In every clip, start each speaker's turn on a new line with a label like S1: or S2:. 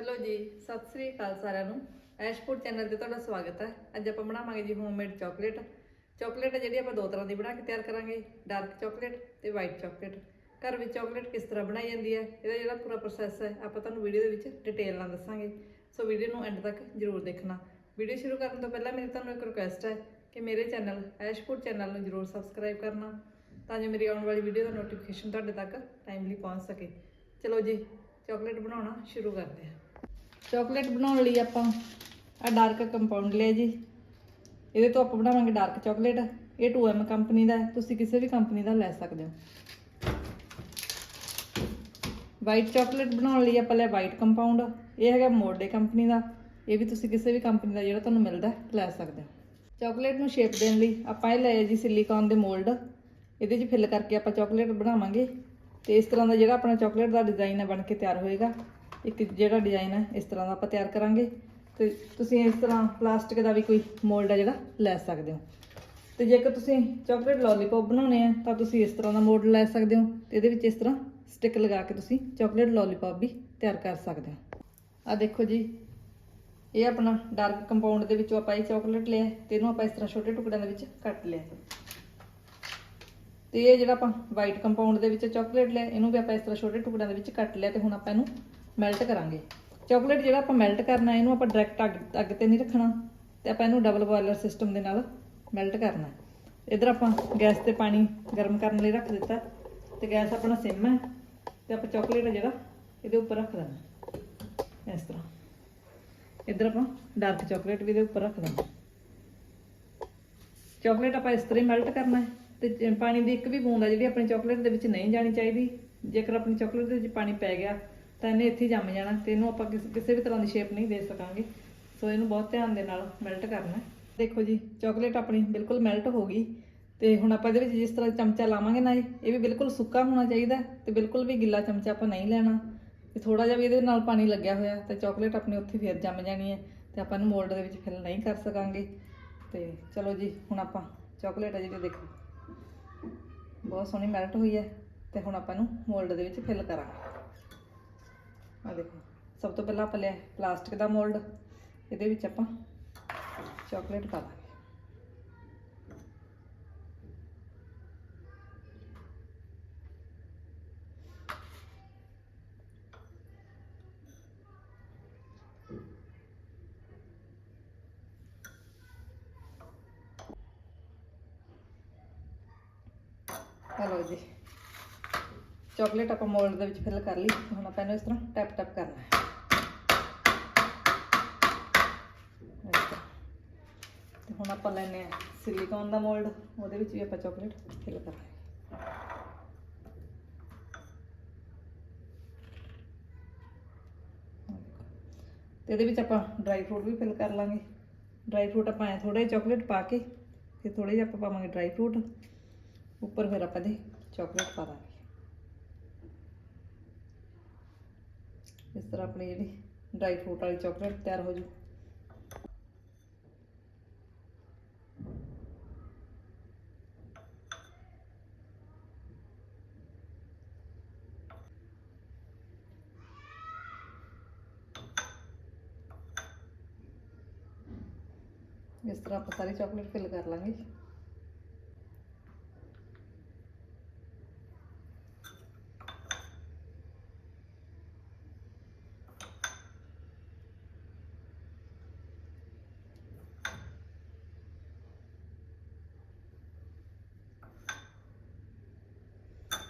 S1: Hello ਜੀ, ਸਤਿ ਸ੍ਰੀ ਅਕਾਲ ਸਾਰਿਆਂ ਨੂੰ। ਐਸ਼ਪੁਰ ਚੈਨਲ ਤੇ ਤੁਹਾਡਾ ਸਵਾਗਤ ਹੈ। ਅੱਜ ਆਪਾਂ ਬਣਾਵਾਂਗੇ ਜੀ ਹੋਮਮੇਡ ਚਾਕਲੇਟ ਚਾਕਲੇਟ ਜਿਹੜੀ ਆਪਾਂ ਦੋ ਤਰ੍ਹਾਂ ਦੀ ਬਣਾ ਕੇ ਤਿਆਰ ਕਰਾਂਗੇ। ਡਾਰਕ ਚਾਕਲੇਟ ਤੇ ਵਾਈਟ ਚਾਕਲੇਟ ਘਰ ਵਿੱਚ ਚਾਕਲੇਟ ਕਿਸ ਤਰ੍ਹਾਂ ਬਣਾਈ ਜਾਂਦੀ ਹੈ, ਇਹਦਾ ਜਿਹੜਾ ਪੂਰਾ ਪ੍ਰੋਸੈਸ ਹੈ, ਆਪਾਂ ਤੁਹਾਨੂੰ ਵੀਡੀਓ ਦੇ ਵਿੱਚ ਡਿਟੇਲ ਨਾਲ ਦੱਸਾਂਗੇ। ਸੋ ਵੀਡੀਓ ਨੂੰ ਐਂਡ ਤੱਕ ਜ਼ਰੂਰ ਦੇਖਣਾ। ਵੀਡੀਓ ਸ਼ੁਰੂ ਕਰਨ ਤੋਂ ਪਹਿਲਾਂ ਮੇਰੀ ਤੁਹਾਨੂੰ ਇੱਕ ਰਿਕੁਐਸਟ ਹੈ ਕਿ ਮੇਰੇ ਚੈਨਲ ਐਸ਼ਪੁਰ ਚੈਨਲ ਨੂੰ ਜ਼ਰੂਰ ਸਬਸਕ੍ਰਾਈਬ ਕਰਨਾ, ਤਾਂ ਜੋ ਮੇਰੀ ਆਉਣ ਵਾਲੀ ਵੀਡੀਓ ਦਾ ਨੋਟੀਫਿਕੇਸ਼ਨ ਤੁਹਾਡੇ ਤੱਕ ਟਾਈਮਲੀ ਪਹੁੰਚ ਸਕੇ। ਚਲੋ ਜੀ ਚਾਕਲੇਟ ਬਣਾਉਣਾ ਸ਼ੁਰੂ ਕਰਦੇ ਹਾਂ। ਚਾਕਲੇਟ ਬਣਾਉਣ ਲਈ ਆਪਾਂ ਆ ਡਾਰਕ ਕੰਪਾਊਂਡ ਲਿਆ ਜੀ। ਇਹਦੇ ਤੋਂ ਆਪਾਂ ਬਣਾਵਾਂਗੇ ਡਾਰਕ ਚਾਕਲੇਟ ਇਹ 2M ਕੰਪਨੀ ਦਾ ਹੈ। ਤੁਸੀਂ ਕਿਸੇ ਵੀ ਕੰਪਨੀ ਦਾ ਲੈ ਸਕਦੇ ਹੋ। ਵਾਈਟ ਚਾਕਲੇਟ ਬਣਾਉਣ ਲਈ ਆਪਾਂ ਲਿਆ ਵਾਈਟ ਕੰਪਾਊਂਡ ਇਹ ਹੈਗਾ ਮੋਰਡੇ ਕੰਪਨੀ ਦਾ। ਇਹ ਵੀ ਤੁਸੀਂ ਕਿਸੇ ਵੀ ਕੰਪਨੀ ਦਾ ਜਿਹੜਾ ਤੁਹਾਨੂੰ ਮਿਲਦਾ ਲੈ ਸਕਦੇ ਹੋ। ਚਾਕਲੇਟ ਨੂੰ ਸ਼ੇਪ ਦੇਣ ਲਈ ਆਪਾਂ ਇਹ ਲਏ ਜੀ ਸਿਲੀਕਾਨ ਦੇ ਮੋਲਡ ਇਹਦੇ 'ਚ ਫਿਲ ਕਰਕੇ ਆਪਾਂ ਚਾਕਲੇਟ ਬਣਾਵਾਂਗੇ। ਤੇ ਇਸ ਤਰ੍ਹਾਂ ਦਾ ਜਿਹੜਾ ਆਪਣਾ ਚਾਕਲੇਟ ਦਾ ਡਿਜ਼ਾਈਨ ਹੈ ਬਣ ਕੇ ਤਿਆਰ ਹੋਏਗਾ। ਇੱਕ ਜਿਹੜਾ ਡਿਜ਼ਾਈਨ ਹੈ ਇਸ ਤਰ੍ਹਾਂ ਦਾ ਆਪਾਂ ਤਿਆਰ ਕਰਾਂਗੇ। ਤੇ ਤੁਸੀਂ ਇਸ ਤਰ੍ਹਾਂ ਪਲਾਸਟਿਕ ਦਾ ਵੀ ਕੋਈ ਮੋਲਡ ਹੈ ਜਿਹੜਾ, ਲੈ ਸਕਦੇ ਹੋ। ਤੇ ਜੇਕਰ ਤੁਸੀਂ ਚਾਕਲੇਟ ਲੋਲੀਪੌਪ ਬਣਾਉਣੇ ਆ, ਤਾਂ ਤੁਸੀਂ ਇਸ ਤਰ੍ਹਾਂ ਦਾ ਮੋਲਡ ਲੈ ਸਕਦੇ ਹੋ। ਤੇ ਇਹਦੇ ਵਿੱਚ ਇਸ ਤਰ੍ਹਾਂ ਸਟਿਕ ਲਗਾ ਕੇ ਤੁਸੀਂ ਚਾਕਲੇਟ ਲੋਲੀਪੌਪ ਵੀ ਤਿਆਰ ਕਰ ਸਕਦੇ ਹੋ। ਆ ਦੇਖੋ ਜੀ, ਇਹ ਆਪਣਾ ਡਾਰਕ ਕੰਪਾਊਂਡ ਦੇ ਵਿੱਚੋਂ ਆਪਾਂ ਇਹ ਚਾਕਲੇਟ ਲਿਆ, ਤੇ ਇਹਨੂੰ ਆਪਾਂ ਇਸ ਤਰ੍ਹਾਂ ਛੋਟੇ ਟੁਕੜਿਆਂ ਦੇ ਵਿੱਚ ਕੱਟ ਲਿਆ। ਤੇ ਇਹ ਜਿਹੜਾ ਆਪਾਂ ਵਾਈਟ ਕੰਪਾਊਂਡ ਦੇ ਵਿੱਚ ਚਾਕਲੇਟ ਲਿਆ, ਇਹਨੂੰ ਵੀ ਆਪਾਂ ਇਸ ਤਰ੍ਹਾਂ ਛੋਟੇ ਟੁਕੜਿਆਂ ਦੇ ਵਿੱਚ ਕੱਟ ਲਿਆ, ਤੇ ਹੁਣ ਆਪਾਂ ਇਹਨੂੰ ਮੈਲਟ ਕਰਾਂਗੇ। ਚਾਕਲੇਟ ਜਿਹੜਾ ਆਪਾਂ ਮੈਲਟ ਕਰਨਾ, ਇਹਨੂੰ ਆਪਾਂ ਡਾਇਰੈਕਟ ਅੱਗ ਅੱਗ ਤੇ ਨਹੀਂ ਰੱਖਣਾ। ਤੇ ਆਪਾਂ ਇਹਨੂੰ ਡਬਲ ਬੋਇਲਰ ਸਿਸਟਮ ਦੇ ਨਾਲ ਮੈਲਟ ਕਰਨਾ ਇਧਰ ਆਪਾਂ ਗੈਸ ਤੇ ਪਾਣੀ ਗਰਮ ਕਰਨ ਲਈ ਰੱਖ ਦਿੱਤਾ। ਤੇ ਗੈਸ ਆਪਣਾ ਸਿਮ ਹੈ ਤੇ ਆਪਾਂ ਚਾਕਲੇਟ ਜਿਹੜਾ, ਇਹਦੇ ਉੱਪਰ ਰੱਖ ਦੇਣਾ ਇਸ ਤਰ੍ਹਾਂ। ਇਧਰ ਆਪਾਂ ਡਾਰਕ ਚਾਕਲੇਟ ਵੀ ਇਹਦੇ ਉੱਪਰ ਰੱਖ ਦੇਣਾ ਚਾਕਲੇਟ ਆਪਾਂ ਇਸ ਤਰ੍ਹਾਂ ਹੀ ਮੈਲਟ ਕਰਨਾ ਹੈ। ਤੇ ਪਾਣੀ ਦੀ ਇੱਕ ਵੀ ਬੂੰਦ ਆ ਜਿਹੜੀ ਆਪਣੀ ਚਾਕਲੇਟ ਦੇ ਵਿੱਚ ਨਹੀਂ ਜਾਣੀ ਚਾਹੀਦੀ। ਜੇਕਰ ਆਪਣੀ ਚਾਕਲੇਟ ਦੇ ਵਿੱਚ ਪਾਣੀ ਪੈ ਗਿਆ ਤਾਂ ਇਹਨੇ ਇੱਥੇ ਜੰਮ ਜਾਣਾ, ਤੇ ਇਹਨੂੰ ਆਪਾਂ ਕਿਸ- ਕਿਸੇ ਵੀ ਤਰ੍ਹਾਂ ਦੀ ਸ਼ੇਪ ਨਹੀਂ ਦੇ ਸਕਾਂਗੇ। ਸੋ ਇਹਨੂੰ ਬਹੁਤ ਧਿਆਨ ਦੇ ਨਾਲ ਮੈਲਟ ਕਰਨਾ ਦੇਖੋ ਜੀ ਚਾਕਲੇਟ ਆਪਣੀ ਬਿਲਕੁਲ ਮੈਲਟ ਹੋ ਗਈ, ਤੇ ਹੁਣ ਆਪਾਂ ਇਹਦੇ ਵਿੱਚ ਜਿਸ ਤਰ੍ਹਾਂ ਚਮਚਾ ਲਾਵਾਂਗੇ ਨਾ ਇਹ ਵੀ ਬਿਲਕੁਲ ਸੁੱਕਾ ਹੋਣਾ ਚਾਹੀਦਾ ਹੈ, ਤੇ ਬਿਲਕੁਲ ਵੀ ਗਿੱਲਾ ਚਮਚਾ ਆਪਾਂ ਨਹੀਂ ਲੈਣਾ। ਤੇ ਥੋੜਾ ਜਿਹਾ ਵੀ ਇਹਦੇ ਨਾਲ ਪਾਣੀ ਲੱਗਿਆ ਹੋਇਆ, ਤੇ ਚਾਕਲੇਟ ਆਪਣੀ ਉੱਥੇ ਫੇਰ ਜੰਮ ਜਾਣੀ ਹੈ, ਤੇ ਆਪਾਂ ਇਹਨੂੰ ਮੋਲਡ ਦੇ ਵਿੱਚ ਫਿਲ ਨਹੀਂ ਕਰ ਸਕਾਂਗੇ। ਤੇ ਚਲੋ ਜੀ, ਹੁਣ ਆਪਾਂ ਚਾਕਲੇਟ ਹੈ ਜਿਹੜੀ ਦੇਖੋ। ਬਹੁਤ ਸੋਹਣੀ ਮੈਲਟ ਹੋਈ ਹੈ, ਤੇ ਹੁਣ ਆਪਾਂ ਇਹਨੂੰ ਮੋਲਡ ਦੇ ਵਿੱਚ ਫਿਲ ਕਰਾਂਗੇ। ਆ ਦੇਖੋ, ਸਭ ਤੋਂ ਪਹਿਲਾਂ ਆਪਾਂ ਲਿਆ ਪਲਾਸਟਿਕ ਦਾ ਮੋਲਡ, ਇਹਦੇ ਵਿੱਚ ਆਪਾਂ ਚਾਕਲੇਟ ਪਾ ਦਾਂਗੇ। ਹਲੋ ਜੀ। ਚਾਕਲੇਟ ਆਪਾਂ ਮੋਲਡ ਦੇ ਵਿੱਚ ਫਿਲ ਕਰ ਲਈ। ਹੁਣ ਆਪਾਂ ਇਹਨੂੰ ਇਸ ਤਰ੍ਹਾਂ ਟੈਪ ਟੈਪ ਕਰਨਾ ਹੈ। ਤੇ ਹੁਣ ਆਪਾਂ ਲੈਨੇ ਆ ਸਿਲੀਕਨ ਦਾ ਮੋਲਡ ਉਹਦੇ ਵਿੱਚ ਵੀ ਆਪਾਂ ਚਾਕਲੇਟ ਫਿਲ ਕਰਾਂਗੇ। ਤੇ ਇਹਦੇ ਵਿੱਚ ਆਪਾਂ ਡਰਾਈ ਫਰੂਟ ਵੀ ਫਿਲ ਕਰ ਲਾਂਗੇ। ਡਰਾਈ ਫਰੂਟ ਆਪਾਂ ਐ ਥੋੜਾ ਜਿਹਾ ਚਾਕਲੇਟ ਪਾ ਕੇ, ਫਿਰ ਥੋੜੇ ਜਿਹਾ ਆਪਾਂ ਪਾਵਾਂਗੇ ਡਰਾਈ ਫਰੂਟ ਉੱਪਰ ਫਿਰ ਆਪਾਂ ਦੇ ਚਾਕਲੇਟ ਪਾ ਦਾਂਗੇ। ਇਸ ਤਰ੍ਹਾਂ ਆਪਣੀ ਜਿਹੜੀ ਡਰਾਈ ਫਰੂਟ ਵਾਲੀ ਚਾਕਲੇਟ ਤਿਆਰ ਹੋ ਜੂ। ਇਸ ਤਰ੍ਹਾਂ ਆਪਾਂ ਸਾਰੀ ਚਾਕਲੇਟ ਫਿਲ ਕਰ ਲਾਂਗੇ।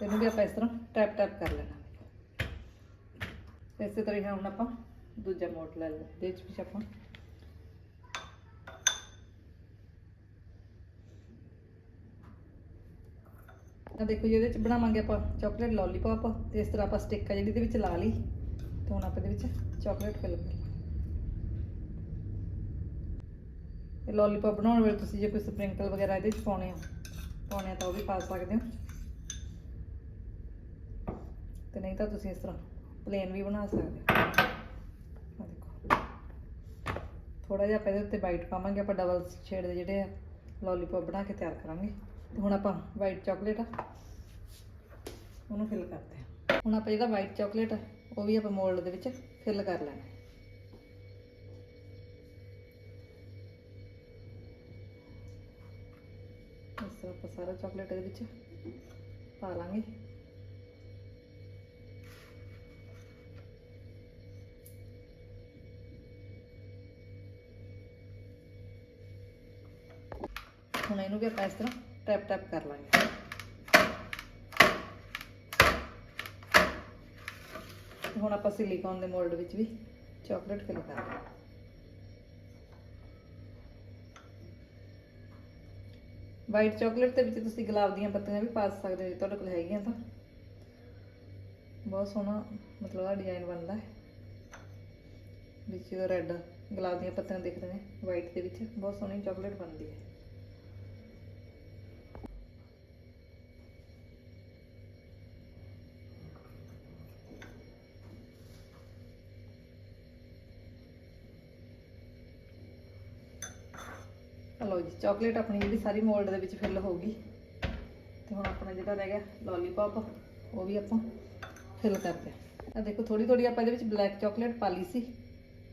S1: ਇਹਨੂੰ ਵੀ ਆਪਾਂ ਇਸ ਤਰ੍ਹਾਂ ਟੈਪ ਟੈਪ ਕਰ ਲੈਣਾ। ਇਸੇ ਤਰ੍ਹਾਂ ਹੁਣ ਆਪਾਂ ਦੂਜਾ ਮੋਡ ਲੈ ਲਓ ਦੇ ਵਿੱਚ ਆਪਾਂ ਆ ਦੇਖੋ ਜੀ, ਇਹਦੇ ਵਿੱਚ ਬਣਾਵਾਂਗੇ ਆਪਾਂ ਚਾਕਲੇਟ ਲੋਲੀਪੌਪ ਤੇ ਇਸ ਤਰ੍ਹਾਂ ਆਪਾਂ ਸਟਿੱਕ ਆ ਜਿਹੜੀ, ਇਹਦੇ ਵਿੱਚ ਲਾ ਲਈ ਤੇ ਹੁਣ ਆਪਾਂ ਇਹਦੇ ਵਿੱਚ ਚਾਕਲੇਟ ਫਿਲ ਕਰ ਇਹ ਲੋਲੀਪੌਪ ਬਣਾਉਣ ਵੇਲੇ ਤੁਸੀਂ ਜੇ ਕੋਈ ਸਪ੍ਰਿੰਕਲ ਵਗੈਰਾ ਇਹਦੇ ਵਿੱਚ ਪਾਉਣੇ ਆ ਪਾਉਣੇ ਆ ਤਾਂ ਉਹ ਵੀ ਪਾ ਸਕਦੇ ਹੋ। ਤੇ ਨਹੀਂ ਤਾਂ ਤੁਸੀਂ ਇਸ ਤਰ੍ਹਾਂ ਪਲੇਨ ਵੀ ਬਣਾ ਸਕਦੇ ਹੋ। ਦੇਖੋ। ਥੋੜਾ ਜਿਹਾ ਪਹਿਲੇ ਉੱਤੇ ਵਾਈਟ ਪਾਵਾਂਗੇ, ਆਪਾਂ ਡਬਲ ਸ਼ੇਡ ਦੇ ਜਿਹੜੇ ਆ ਲੋਲੀਪੌਪ ਬਣਾ ਕੇ ਤਿਆਰ ਕਰਾਂਗੇ। ਤੇ ਹੁਣ ਆਪਾਂ ਵਾਈਟ ਚਾਕਲੇਟ ਉਹਨੂੰ ਫਿਲ ਕਰਦੇ ਹਾਂ ਹੁਣ ਆਪਾਂ ਜਿਹੜਾ ਵਾਈਟ ਚਾਕਲੇਟ ਉਹ ਵੀ ਆਪਾਂ ਮੋਲਡ ਦੇ ਵਿੱਚ ਫਿਲ ਕਰ ਲੈਣਾ। ਇਸ ਤਰ੍ਹਾਂ ਆਪਾਂ ਸਾਰਾ ਚਾਕਲੇਟ ਇਹਦੇ ਵਿੱਚ ਪਾ ਲਾਂਗੇ। ਹੁਣ ਇਹਨੂੰ ਵੀ ਆਪਾਂ ਇਸ ਤਰ੍ਹਾਂ ਟੈਪ ਟੈਪ ਕਰ ਲਾਂਗੇ। ਹੁਣ ਆਪਾਂ ਸਿਲੀਕਨ ਦੇ ਮੋਲਡ ਵਿੱਚ ਵੀ ਚਾਕਲੇਟ ਫਿਲ ਕਰ ਲਾਂਗੇ। ਵਾਈਟ ਚਾਕਲੇਟ ਦੇ ਵਿੱਚ ਤੁਸੀਂ ਗੁਲਾਬ ਦੀਆਂ ਪੱਤੀਆਂ ਵੀ ਪਾ ਸਕਦੇ ਹੋ ਜੇ, ਤੁਹਾਡੇ ਕੋਲ ਹੈਗੀਆਂ ਤਾਂ। ਬਹੁਤ ਸੋਹਣਾ ਮਤਲਬ ਆ ਡਿਜ਼ਾਈਨ ਬਣਦਾ ਹੈ। ਵਿੱਚ ਰੈੱਡ ਗੁਲਾਬ ਦੀਆਂ ਪੱਤੀਆਂ ਦਿਖਦੇ ਨੇ ਵਾਈਟ ਦੇ ਵਿੱਚ ਬਹੁਤ ਸੋਹਣੀ ਚਾਕਲੇਟ ਬਣਦੀ ਹੈ। ਲਓ ਜੀ ਚਾਕਲੇਟ ਆਪਣੀ ਜਿਹੜੀ ਸਾਰੀ ਮੋਲਡ ਦੇ ਵਿੱਚ ਫਿਲ ਹੋ ਗਈ। ਤੇ ਹੁਣ ਆਪਣਾ ਜਿਹੜਾ ਰਹਿ ਗਿਆ ਲੋਲੀਪੌਪ ਉਹ ਵੀ ਆਪਾਂ ਫਿਲ ਕਰਦੇ ਆ ਦੇਖੋ ਥੋੜੀ ਥੋੜੀ ਆਪਾਂ ਇਹਦੇ ਵਿੱਚ ਬਲੈਕ ਚਾਕਲੇਟ ਪਾ ਲਈ ਸੀ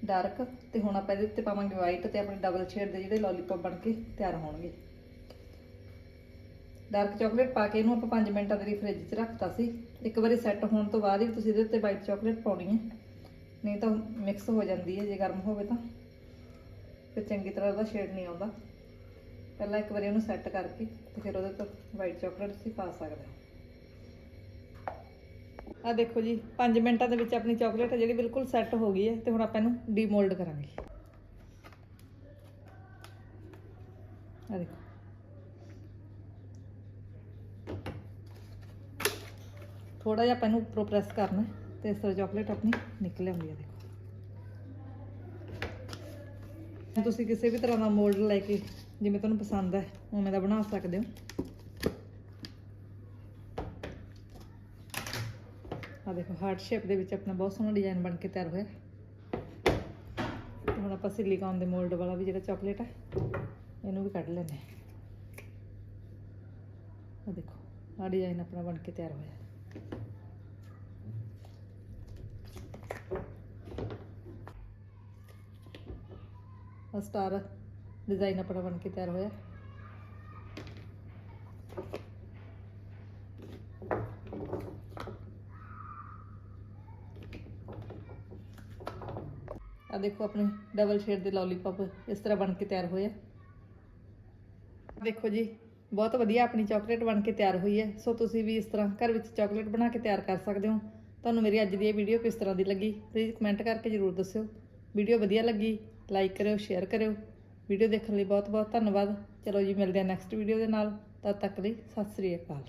S1: ਡਾਰਕ ਤੇ ਹੁਣ ਆਪਾਂ ਇਹਦੇ ਉੱਤੇ ਪਾਵਾਂਗੇ ਵਾਈਟ ਤੇ ਆਪਣੇ ਡਬਲ ਸ਼ੇਡ ਦੇ ਜਿਹੜੇ ਲੋਲੀਪੌਪ ਬਣ ਕੇ ਤਿਆਰ ਹੋਣਗੇ। ਡਾਰਕ ਚਾਕਲੇਟ ਪਾ ਕੇ ਇਹਨੂੰ ਆਪਾਂ 5 ਮਿੰਟਾਂ ਦੇ ਲਈ ਫ੍ਰਿਜ 'ਚ ਰੱਖਤਾ ਸੀ। ਇੱਕ ਵਾਰੀ ਸੈੱਟ ਹੋਣ ਤੋਂ ਬਾਅਦ ਹੀ ਤੁਸੀਂ ਇਹਦੇ ਉੱਤੇ ਵਾਈਟ ਚਾਕਲੇਟ ਪਾਉਣੀ ਹੈ। ਨਹੀਂ ਤਾਂ ਮਿਕਸ ਹੋ ਜਾਂਦੀ ਹੈ, ਜੇ ਗਰਮ ਹੋਵੇ ਤਾਂ। ਫਿਰ ਚੰਗੀ ਤਰ੍ਹਾਂ ਉਹਦਾ ਸ਼ੇਡ ਨਹੀਂ ਆਉਂਦਾ। ਪਹਿਲਾਂ ਇੱਕ ਵਾਰੀ ਉਹਨੂੰ ਸੈੱਟ ਕਰਕੇ ਤੇ ਫਿਰ ਉਹਦੇ ਤੋਂ ਵਾਈਟ ਚਾਕਲੇਟ ਤੁਸੀਂ ਪਾ ਸਕਦੇ ਹੋ। ਆ ਦੇਖੋ ਜੀ 5 ਮਿੰਟਾਂ ਦੇ ਵਿੱਚ ਆਪਣੀ ਚਾਕਲੇਟ ਜਿਹੜੀ ਬਿਲਕੁਲ ਸੈੱਟ ਹੋ ਗਈ ਹੈ ਤੇ ਹੁਣ ਆਪਾਂ ਇਹਨੂੰ ਡੀਮੋਲਡ ਕਰਾਂਗੇ। ਆ ਦੇਖੋ। ਥੋੜਾ ਜਿਹਾ ਆਪਾਂ ਇਹਨੂੰ ਉੱਪਰੋਂ ਪ੍ਰੈਸ ਕਰਨਾ ਹੈ ਤੇ ਇਸ ਤਰ੍ਹਾਂ ਚਾਕਲੇਟ ਆਪਣੀ ਨਿਕਲ ਆਉਂਦੀ ਹੈ, ਦੇਖੋ। ਤੁਸੀਂ ਕਿਸੇ ਵੀ ਤਰ੍ਹਾਂ ਦਾ ਮੋਲਡ ਲੈ ਕੇ ਜਿਵੇਂ ਤੁਹਾਨੂੰ ਪਸੰਦ ਹੈ, ਉਵੇਂ ਦਾ ਬਣਾ ਸਕਦੇ ਹੋ। ਆ ਦੇਖੋ ਹਾਰਟ ਸ਼ੇਪ ਦੇ ਵਿੱਚ ਆਪਣਾ ਬਹੁਤ ਸੋਹਣਾ ਡਿਜ਼ਾਈਨ ਬਣ ਕੇ ਤਿਆਰ ਹੋਇਆ। ਹੁਣ ਆਪਾਂ ਸਿਲੀਕਨ ਦੇ ਮੋਲਡ ਵਾਲਾ ਵੀ ਜਿਹੜਾ ਚਾਕਲੇਟ ਹੈ ਇਹਨੂੰ ਵੀ ਕੱਢ ਲੈਂਦੇ ਹਾਂ। ਆ ਦੇਖੋ ਆ ਡਿਜ਼ਾਈਨ ਆਪਣਾ ਬਣ ਕੇ ਤਿਆਰ ਹੋਇਆ। ਸਟਾਰ ਡਿਜ਼ਾਈਨ ਆਪਣਾ ਬਣ ਕੇ ਤਿਆਰ ਹੋਇਆ ਆ ਦੇਖੋ ਆਪਣੇ ਡਬਲ ਸ਼ੇਡ ਦੇ ਲੋਲੀਪੌਪ ਇਸ ਤਰ੍ਹਾਂ ਬਣ ਕੇ ਤਿਆਰ ਹੋਇਆ ਦੇਖੋ ਜੀ ਬਹੁਤ ਵਧੀਆ ਆਪਣੀ ਚਾਕਲੇਟ ਬਣ ਕੇ ਤਿਆਰ ਹੋਈ ਹੈ ਸੋ ਤੁਸੀਂ ਵੀ ਇਸ ਤਰ੍ਹਾਂ ਘਰ ਵਿੱਚ ਚਾਕਲੇਟ ਬਣਾ ਕੇ ਤਿਆਰ ਕਰ ਸਕਦੇ ਹੋ ਤੁਹਾਨੂੰ ਮੇਰੀ ਅੱਜ ਦੀ ਇਹ ਵੀਡੀਓ ਕਿਸ ਤਰ੍ਹਾਂ ਦੀ ਲੱਗੀ ਪਲੀਜ਼ ਕਮੈਂਟ ਕਰਕੇ ਜਰੂਰ ਦੱਸਿਓ ਵੀਡੀਓ ਵਧੀਆ ਲੱਗੀ ਲਾਈਕ ਕਰਿਓ ਸ਼ੇਅਰ ਕਰਿਓ ਵੀਡੀਓ ਦੇਖਣ ਲਈ ਬਹੁਤ ਬਹੁਤ ਧੰਨਵਾਦ। ਚਲੋ ਜੀ, ਮਿਲਦੇ ਹਾਂ ਨੈਕਸਟ ਵੀਡੀਓ ਦੇ ਨਾਲ। ਤਦ ਤੱਕ ਲਈ ਸਤਿ ਸ੍ਰੀ ਅਕਾਲ।